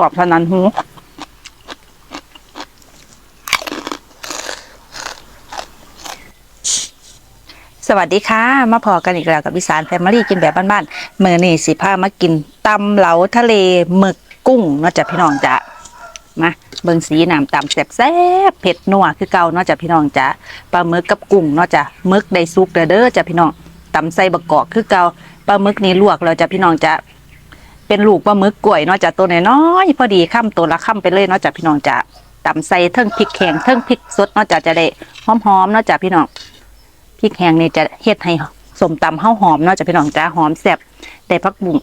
กรอบเท่านั้นหูสวัสดีค่ะ มาพอกันอีกแล้วกับวิสานแฟมิลี่กินแบบบ้านๆเมื่อนี่สิพามากินตำเหลาทะเลหมึกกุ้งเนาะจ้ะพี่น้องจ้ะมาเบิ่งสีน้ำตำแซ่บๆเผ็ดนัวคือเก่าเนาะจ้ะพี่น้องจ้ะปลาหมึกกับกุ้งเนาะจ้ะหมึกได้สุกเด้อเด้อจ้ะพี่น้องตำใส่บะกอกคือเก่าปลาหมึกนี่ลวกแล้วจ้ะพี่น้องจ้ะ เป็นลูกปลาหมึกกล้วยเนาะจ้ะตัวน้อยๆพอดีค่ำตัวละค่ำไปเลยเนาะจ้ะพี่น้องจ้ะตำใส่เทิงพริกแข็งเทิงพริกสดเนาะจ้ะจะได้หอมๆเนาะจ้ะพี่น้องพริกแห้งนี่จะเฮ็ดให้สมตำข้าวหอมเนาะจะพี่น้องจ้าหอมแซ่บได้พักบุ้ง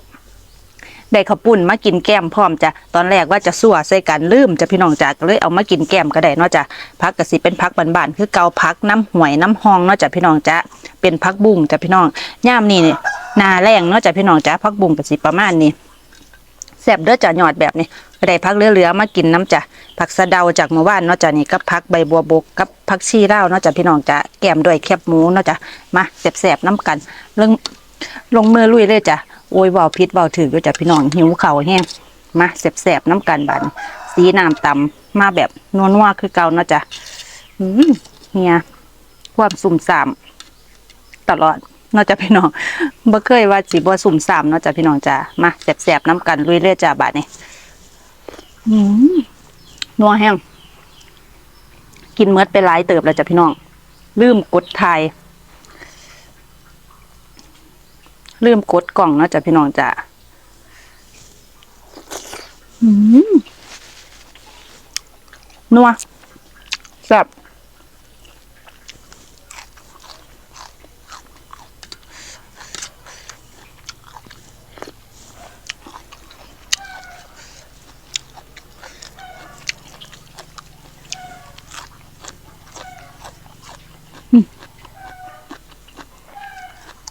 ได้ข้าวปุ้นมากินแก้มพร้อมจ้ะตอนแรกว่าจะสั่วใส่กันลืมจ้ะพี่น้องจ้าก็เลยเอามากินแก้มก็ได้เนาะจ้ะพักกะสิเป็นพักบานๆคือเกาพักน้ำหวยน้ำหองเนาะจ้ะพี่น้องจ้าเป็นพักบุ้งจ้ะพี่น้องย่ามนี่นี่นาแรงเนาะจ้ะพี่น้องจ้าพักบุ้งกะสิประมาณนี้ ซ่บเด้อจ้ะหยอดแบบนี้ก็ได้พักเหลือๆมากินน้ำจ้ะผักสะเดาจากเมื่อวานเนาะจ้ะนี่กับพักใบบัวบกกับพักชีเล่าวเนาะจ้ะพี่น้องจ้ะแกมด้วยแคบหมูเนาะจ้ะมาแซ่บๆน้ำกันเรื่องลงมือลุยเลยจ้ะโอ้ยเบาพิษเบาถือด้วยจ้ะพี่น้องหิวเข่าแห้งมาแซ่บๆน้ำกันบานสีน้ำตำมาแบบนัวๆคือเก่าเนาะจ้ะอืมเฮียความสุ่มสามตลอด เนาะจ้ะพี่น้องบ่เคยว่าสิบ่สุ่มสามเนาะจ้ะพี่น้องจ้ะมาแซ่บๆน้ำกันลุยเลยจ้ะบาดนี้อนัวแห้งกินเมือดไปหลายเติบแล้วจ้ะพี่น้อง ลืมกดไทยลืมกดกล่องเนาะจ้ะพี่น้องจ้ะนัวแซ่บ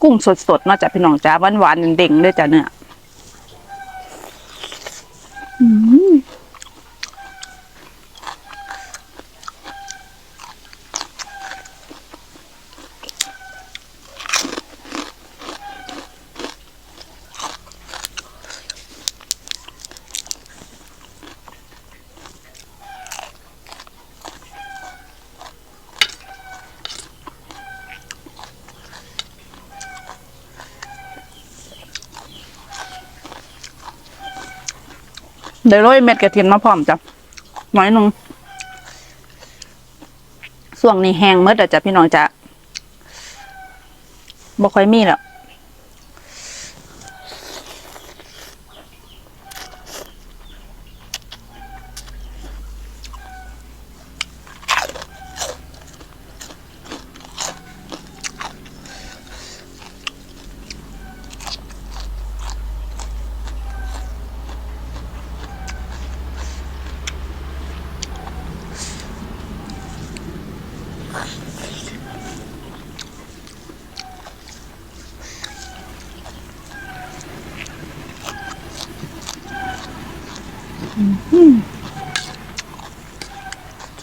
กุ้งสดๆเนาะจ้ะพี่น้องจ้าหวานๆเด้งๆเลยจ้ะเนื้อ เดี๋ยวโรยเม็ดกระเทียมมาพร้อมจ้ะน้อยนึงส่วงนี้แห้งเมื่อจ้ะพี่น้องจ้ะบ่ค่อยมีแล้ว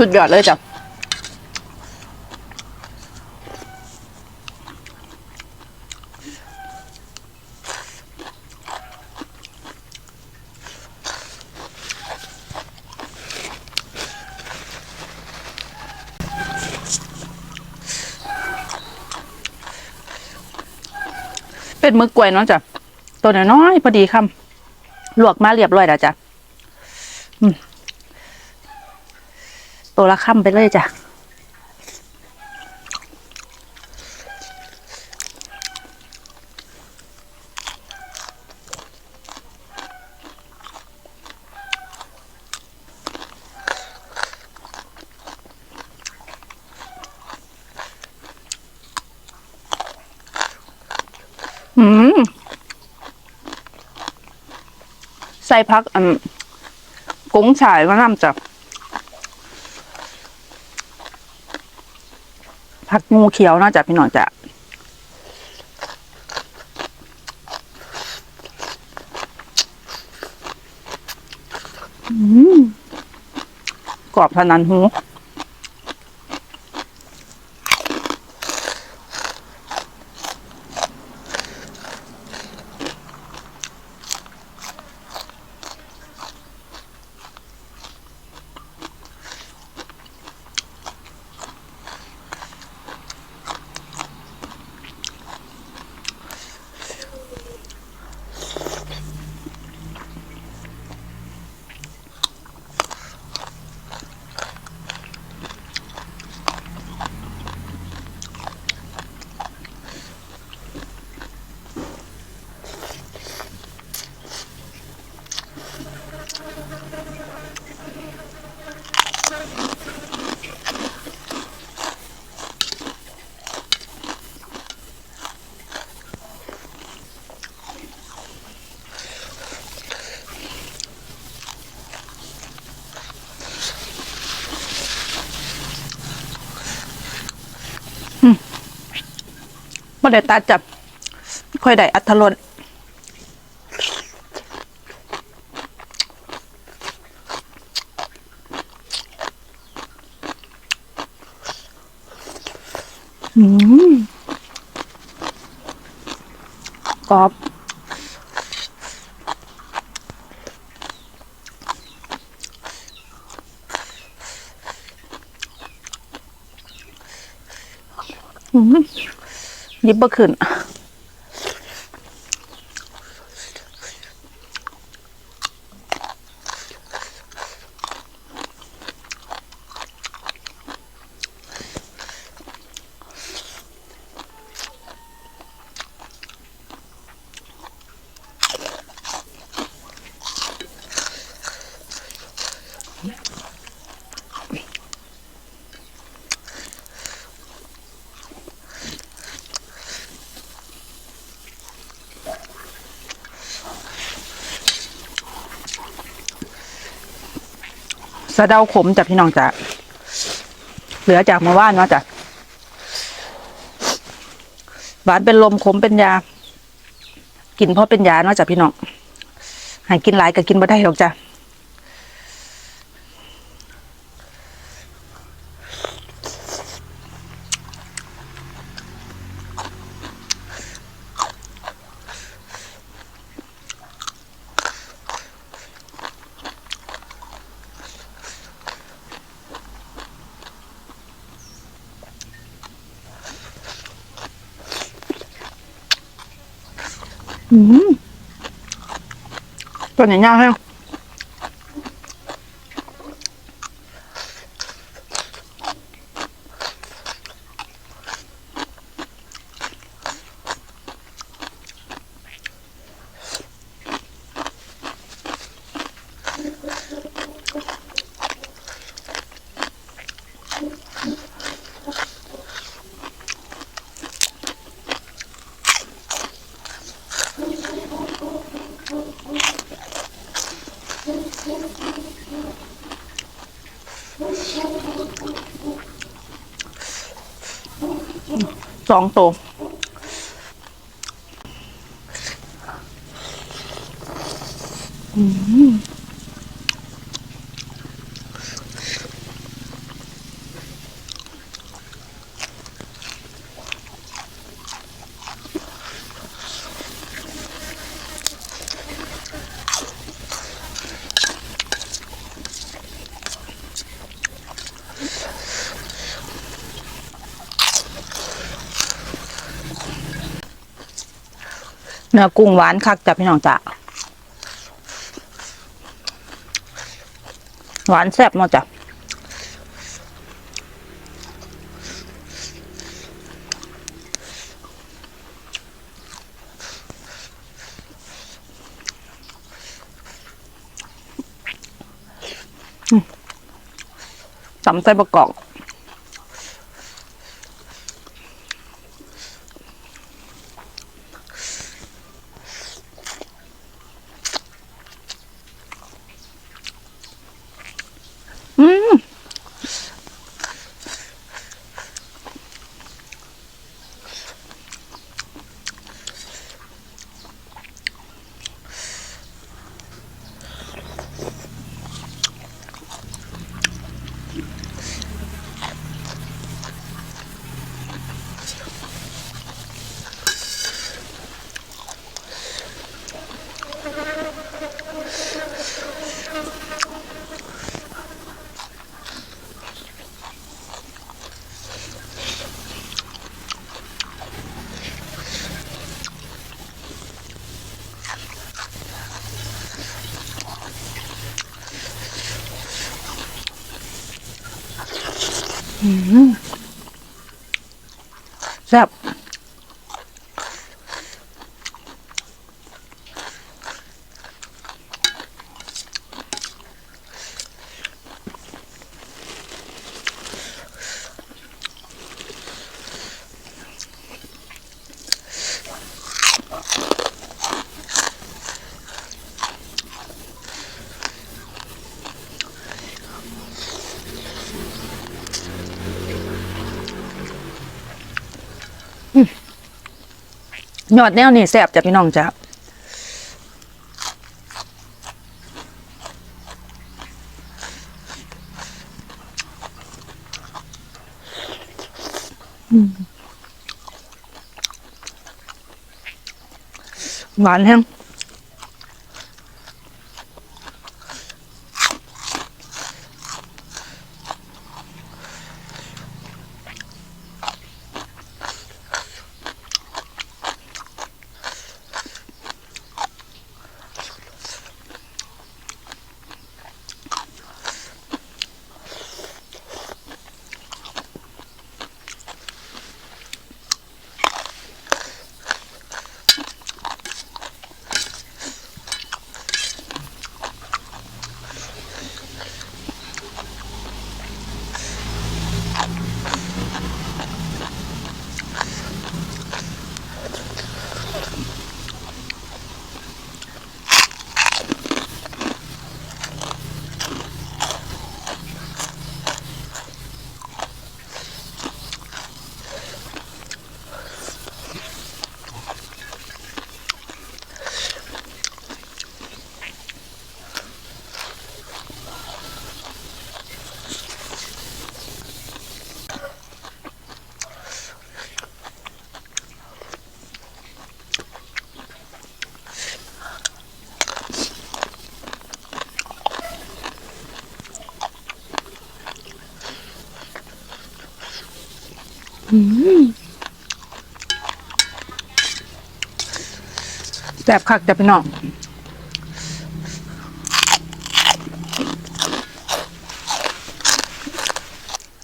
สุดยอดเลยจ้ะเป็นมือกล้วยเนาะจ้ะตัวน้อยๆพอดีคำลวกมาเรียบร้อยแล้วจ้ะอืม ตัวละค่ำไปเลยจ้ะอืมใส่พักอันกุ้งฉายมานำจ้ะ ผักงูเขียวเนาจะพี่น้องจะกรอบทนันหู บ่ได้ตัดจับค่อยได้อัธรสอืมกรอบอืม ยิบบ่ขึ้น สะเดาขมจากพี่น้องจ้ะเหลือจากเมื่อวานเนาะจ้ะหวานเป็นลมขมเป็นยา กินเพราะเป็นยาเนาะจ้ะพี่น้องให้กินหลายก็กินไม่ได้หรอกจ้ะ ตัวไหนยากแห้ สองตัว เนื้อกุ้งหวานคักจ้ะพี่น้องจ้ะหวานแซ่บเนาะจ้ะอืมตำไส้ประกอบ อืมแซ่บ ยอดแนวนี่แซ่บจ้ะพี่น้องจ้ะหวานแห้ง แซ่บคักจะพี่น้อง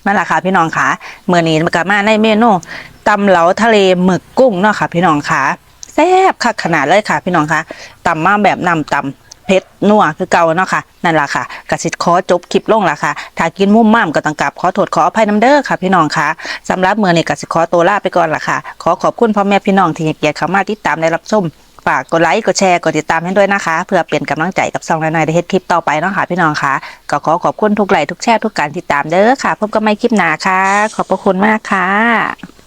นั่นแหละค่ะพี่น้องค่ะเมื่อนี้มันก็มาในเมนูตำเหลาทะเลหมึกกุ้งเนาะค่ะ พี่น้องค่ะแซ่บคักขนาดเลยค่ะ พี่น้องค่ะตำมาแบบนำตำ เผ็ดนัวคือเก่าเนาะค่ะนั่นแหละค่ะกสิทธ์ขอจบคลิปลงล่ะค่ะถ้ากินมุ่มม่ามก็ต้องกลับขอโทษขออภัยน้ำเด้อค่ะ พี่น้องค่ะสำหรับเมื่อนี้กสิทธ์ขอตัวลาไปก่อนล่ะค่ะ ขอขอบคุณพ่อแม่พี่น้องที่ให้เกียรติเข้ามาติดตามและรับชมฝากกดไลค์กดแชร์กดติดตามให้ด้วยนะคะ เพื่อเป็นกำลังใจกับซองนายๆได้เฮ็ดคลิปต่อไปเนาะค่ะพี่น้องค่ะก็ขอขอบคุณทุกไลค์ทุกแชร์ทุกการติดตามเด้อค่ะพบกันใหม่คลิปหน้าค่ะ ขอบพระคุณมากค่ะ